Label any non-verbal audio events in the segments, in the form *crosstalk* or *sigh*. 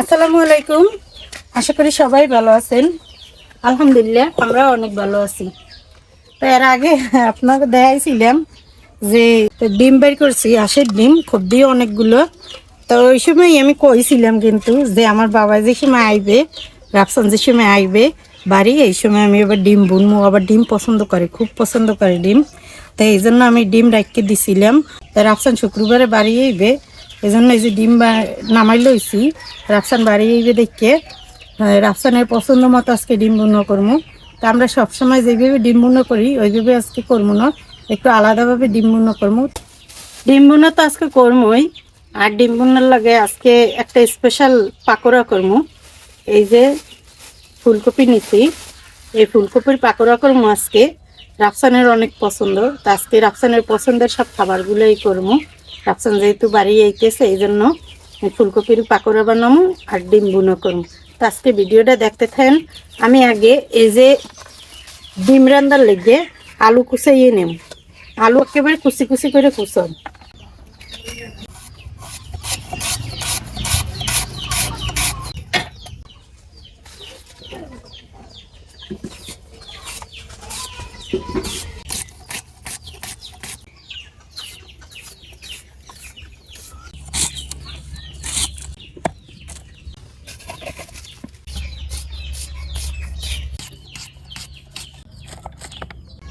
আসসালামু আলাইকুম। আশা করি সবাই ভালো আছেন। আলহামদুলিল্লাহ আমরা অনেক ভালো আছি। তো এর আগে আপনাকে দেখাইছিলাম যে ডিম বের করছি, হাঁসের ডিম, খুব দিয়ে অনেকগুলো। তো ওই সময় আমি কইছিলাম কিন্তু যে আমার বাবা যে সময় আইবে, রাফসান যে সময় আইবে বাড়ি, এই সময় আমি আবার ডিম বুনবো। আবার ডিম পছন্দ করে, খুব পছন্দ করে ডিম। তো এই জন্য আমি ডিম রাখিয়ে দিছিলাম। তো রাফসান শুক্রবারে বাড়ি আইবে এই জন্য এই যে ডিম বা- নামাই লইছি, রাফসান বাড়ি দেখে রাফসানের পছন্দ মতো আজকে ডিম বুনো করব তা আমরা সবসময় যেভাবে ডিম বুনো করি, ওইভাবে আজকে করব না। একটু আলাদাভাবে ডিম বুনো করব ডিম বুনো তো আজকে করবোই আর ডিম বুনার লাগে আজকে একটা স্পেশাল পাকোড়া করব এই যে ফুলকপি নিছি, এই ফুলকপির পাকোড়া করব আজকে। রাফসানের অনেক পছন্দ, তো আজকে রাফসানের পছন্দের সব খাবারগুলোই করব রাফসান যেহেতু বাড়ি আইতেছে এই জন্য ফুলকপির পাকোড়া বানাবো আর ডিম বুনো করুম। তো আজকে ভিডিওটা দেখতে থাকেন, আমি আগে এই যে ডিম রান্দার লেগে আলু কুচাইয়ে নেব আলু একেবারে কুচি কুচি করে কুচন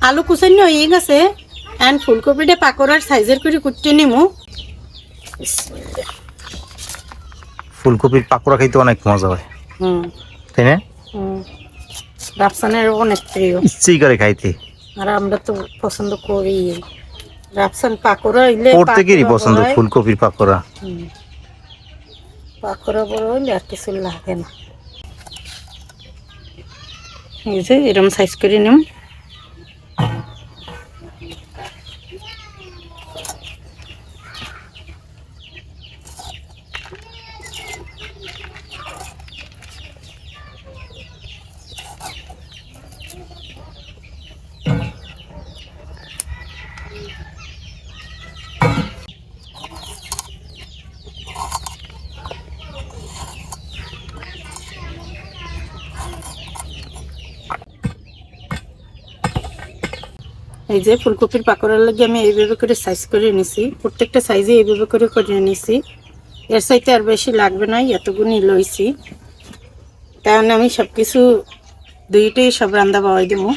আলু কুচানি হয়ে গেছে। এন্ড ফুলকপিটা পাকোড়ার সাইজের করে কুটতে নিমু। ফুলকপির পাকোড়া খাইতে অনেক মজা হয়। হুম। তাই না? হুম। রাফসানের অনেক প্রিয়। ইচ্ছেই করে খাইতে। আর আমরা তো পছন্দ করি। রাফসান পাকোড়া হইলে প্রত্যেকেরই পছন্দ। ফুলকপির পাকোড়া। হুম। পাকোড়া বড় হইলে আর কিছু লাগে না। এই যে এরম সাইজ করে নিম। Thank you. এই যে ফুলকপির পাকোড়ার লাগে আমি এইভাবে করে সাইজ করে নিছি। প্রত্যেকটা সাইজে এইভাবে করে করে নিছি। এর সাইতে আর বেশি লাগবে না এতগুনি লইছি। তাহলে আমি সব কিছু দুইটাই সব রান্না বাবাই দেবো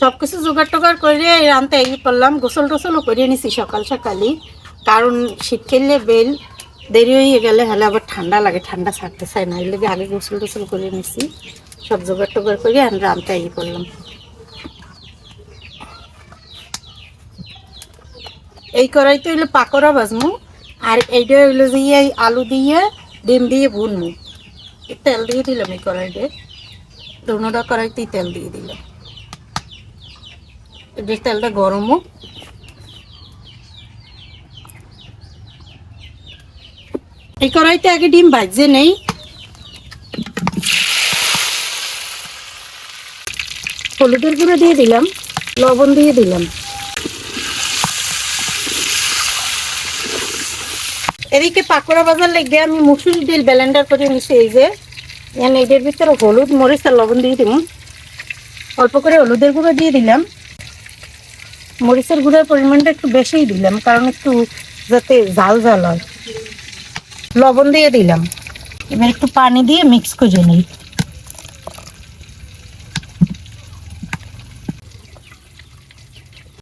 সব কিছু জোগাড় টোগাড় করে রানতে এই করলাম। গোসল টোসলও করিয়ে নিছি সকাল সকালই। কারণ শীত খেললে বেল দেরি হয়ে গেলে হলে আবার ঠান্ডা লাগে, ঠান্ডা ছাড়তে চায় না। এই লেগে আগে গোসল টোসল করে নিছি। সব জোগাড় টোগাড় করে আমি রানতে এই করলাম। এই কড়াইতে হইল পাকোড়া বাজমু আর এইটা হইল যে এই আলু দিয়ে ডিম দিয়ে ভুনমু। তেল দিয়ে দিলাম এই কড়াইতে। দুটা কড়াইতেই তেল দিয়ে দিলাম। এদের তেলটা গরমও এই কড়াইতে আগে ডিম ভাজছে নেই। হলুদের গুঁড়ো দিয়ে দিলাম, লবণ দিয়ে দিলাম। এদিকে পাকোড়া বাজার লেগে আমি মুসুরি ডিল ব্লেন্ডার করে নিছি, এই যে। এখানে ভিতরে হলুদ, মরিচ আর লবণ দিয়ে দিব অল্প করে হলুদের গুঁড়ো দিয়ে দিলাম। মরিচের গুঁড়োর পরিমাণটা একটু বেশিই দিলাম, কারণ একটু যাতে ঝাল ঝাল হয়। লবণ দিয়ে দিলাম। এবার একটু পানি দিয়ে মিক্স করে নিই।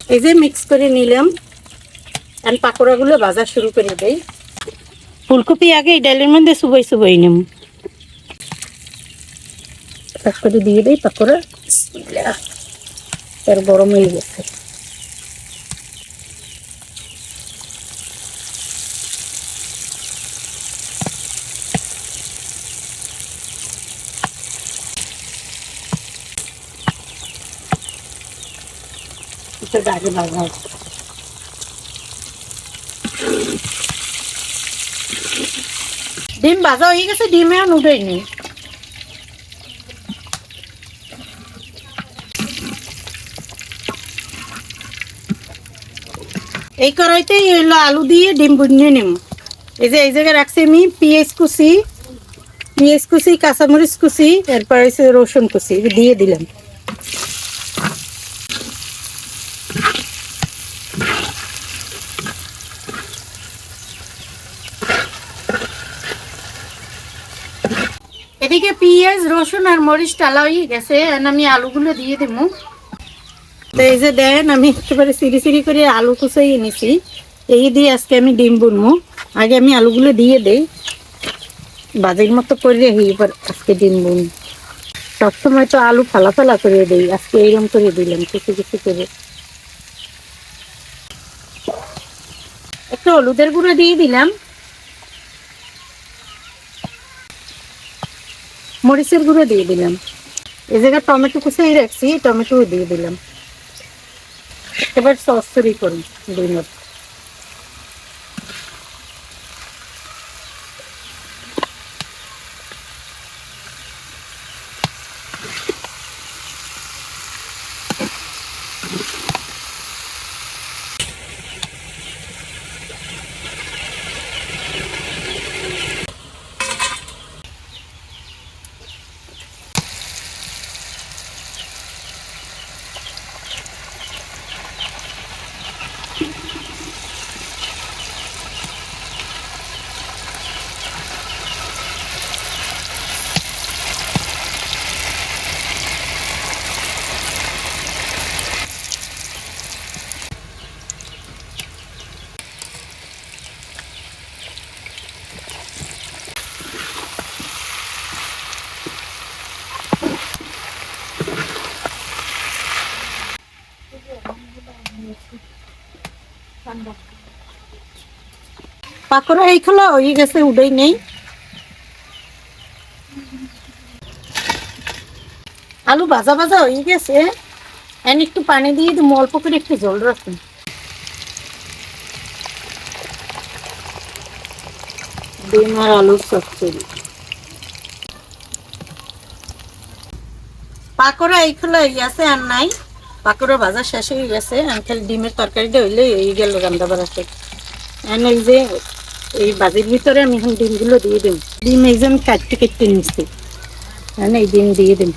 এই যে মিক্স করে নিলাম আর পাকোড়াগুলো ভাজা শুরু করে দেই। ফুলকপি আগে এই ডালের মধ্যে সুবাই সুবাই নেব। তারপরে করে দিয়ে দেই পাকোড়া। তার এর গরম হয়ে গেছে। এটা আগে ভাজা। ডিম ভাজা হয়ে গেছে, ডিমে নেই এই কড়াইতেই হলো আলু দিয়ে ডিম বুনিয়ে নেব এই যে এই জায়গায় রাখছি আমি পেঁয়াজ কুচি পেঁয়াজ কুচি, কাঁচামরিচ কুচি, এরপর রসুন কুচি দিয়ে দিলাম। এদিকে পেঁয়াজ, রসুন আর মরিচ টালা হয়ে গেছে। আমি আলুগুলো দিয়ে দেবো। তো এই যে দেন, আমি একেবারে সিঁড়ি সিঁড়ি করে আলু কুচাই এনেছি। এই দিয়ে আজকে আমি ডিম বুনবো। আগে আমি আলুগুলো দিয়ে দেই। বাজির মতো করে এবার আজকে ডিম বুন। সবসময় তো আলু ফালা ফালা করে দেই। আজকে এইরকম করে দিলাম, কিছু কিছু করে। একটু হলুদের গুঁড়ো দিয়ে দিলাম। মরিচের গুঁড়ো দিয়ে দিলাম। এই জায়গায় টমেটো কুচাই রাখছি টমেটো দিয়ে দিলাম। এবার সস তৈরি করুন ডিমের পাকোড়া এই খোলা হয়ে গেছে উডেই নেই। আলু ভাজা ভাজা হয়ে গেছে। এন একটু পানি দিয়ে দিম অল্প করে একটু জল রাখুন ডিম আর আলুর চচ্চড়ি। পাকোড়া এই খোলা হয়ে গেছে আর নাই। পাকোড়া ভাজা শেষ হয়ে গেছে। আমি খালি ডিমের তরকারিটা হইলে হয়ে গেল রান্না বাড়াতে এখন এই যে এই বাজির ভিতরে আমি এখন ডিমগুলো দিয়ে দিম। ডিম এই যে আমি কাটতে কেটে নিচ্ছি। এখন এই ডিম দিয়ে দিম।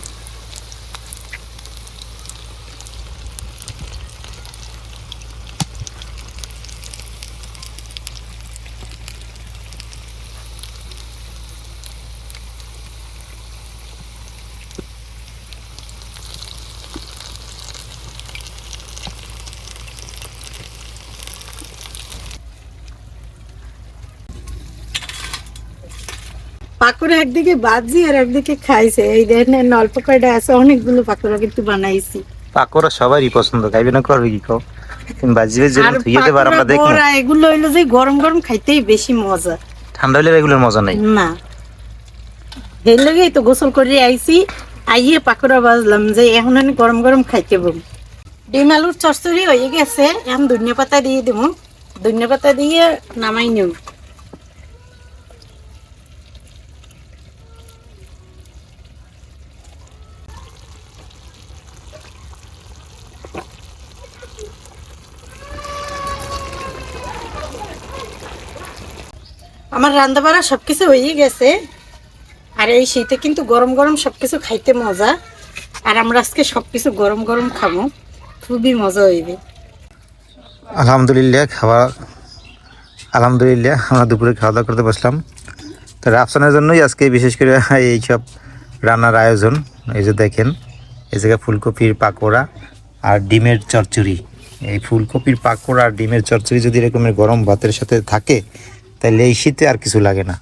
পাকোড়া একদিকে বাজি আর একদিকে খাইছে। এই দেখেন অল্প কয়টা আছে অনেকগুলো পাকোড়া কিন্তু বানাইছি। পাকোড়া সবারই পছন্দ খাইবে না করবে কি খাও তুমি বাজিবে যে আর ধুইতে পার আমরা দেখব এগুলো হইল যে গরম গরম খাইতেই বেশি মজা। ঠান্ডা হলে এগুলোর মজা নাই। না। সেই লেগেই তো গোসল করে আইছি আইয়ে পাকোড়া বাজলাম যে এখন আমি গরম গরম খাইতে বল ডিম আলুর চচ্চড়ি হয়ে গেছে এখন ধনিয়া পাতা দিয়ে দেবো। ধনিয়া পাতা দিয়ে নামাই নেব। আমার রান্না বাড়া সবকিছু হয়ে গেছে। আর এই শীতে কিন্তু গরম গরম সব কিছু খাইতে মজা। আর আমরা আজকে সব কিছু গরম গরম খাব। খুবই মজা হইবে। আলহামদুলিল্লাহ, খাওয়া আলহামদুলিল্লাহ, আমরা দুপুরে খাওয়া দাওয়া করতে বসলাম। তো রাফসানের জন্যই আজকে বিশেষ করে *laughs* এই সব রান্নার আয়োজন। এই যে দেখেন, এই জায়গায় ফুলকপির পাকোড়া আর ডিমের চচ্চড়ি এই ফুলকপির পাকোড়া আর ডিমের চচ্চড়ি যদি এরকমের গরম ভাতের সাথে থাকে তাহলে এই শীতে আর কিছু লাগে না।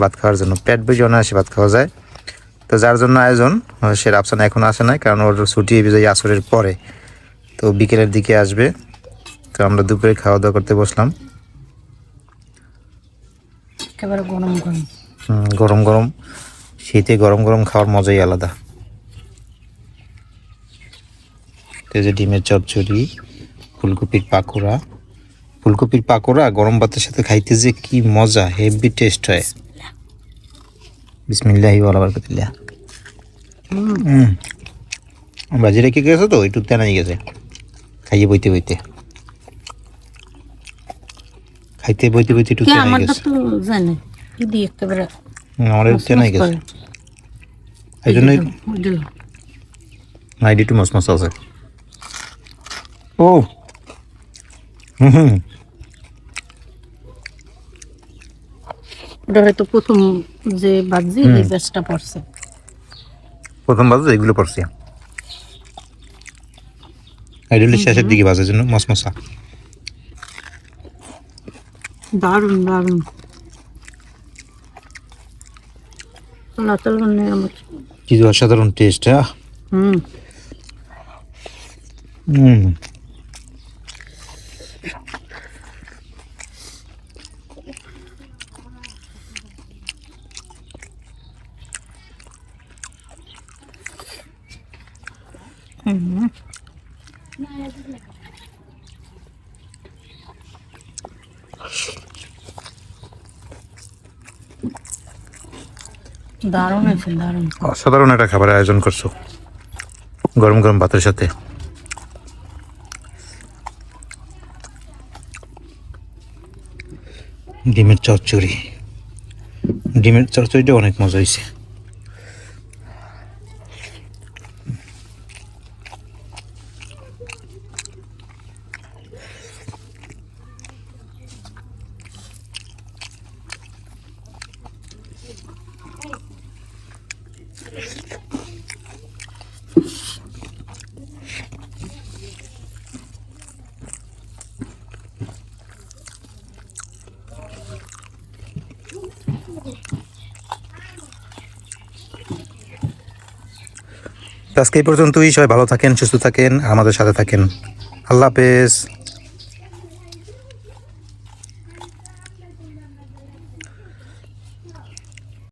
ভাত খাওয়ার জন্য। পেট বুঝে অনায়াসে ভাত খাওয়া যায়। তো যার জন্য আয়োজন সে রাফসান এখন আসে নাই কারণ ওর ছুটি এই আসরের পরে। তো বিকেলের দিকে আসবে। তো আমরা দুপুরে খাওয়া দাওয়া করতে বসলাম। একেবারে গরম গরম। হুম, গরম গরম। শীতে গরম গরম খাওয়ার মজাই আলাদা। এই যে ডিমের চচ্চড়ি ফুলকপির পাকোড়া। ফুলকপির পাকোড়া গরম ভাতের সাথে খাইতে যে কি মজা হেভি টেস্ট হয়। বিসমিল্লাহি ওয়ালা বারাকাতুল্লাহ। হুম বাজি রেখে গেছে তো একটু তেনাই গেছে। খাইয়ে বইতে বইতে। খাইতে বইতে বইতে একটু গেছে। আমার চেনাই মস গেছে। এই জন্যই। আইডি একটু মস মস আছে। ও হুম হুম। ওটা হয়তো প্রথম যে বাজি এই ব্যাচটা পড়ছে। প্রথম বাজে এগুলো পড়ছি। আইডি শেষের দিকে বাজে জন্য মস মশা দারুণ দারুণ। লাতাল মানে আমার কি অসাধারণ টেস্ট হ্যাঁ? হুম। হুম। অসাধারণ একটা খাবার আয়োজন করছ। গরম গরম ভাতের সাথে। ডিমের চচ্চড়ি। ডিমের চচ্চড়িটা অনেক মজা হয়েছে। আজকে এই পর্যন্তই। সবাই ভালো থাকেন সুস্থ থাকেন আমাদের সাথে থাকেন। আল্লাহ হাফেজ।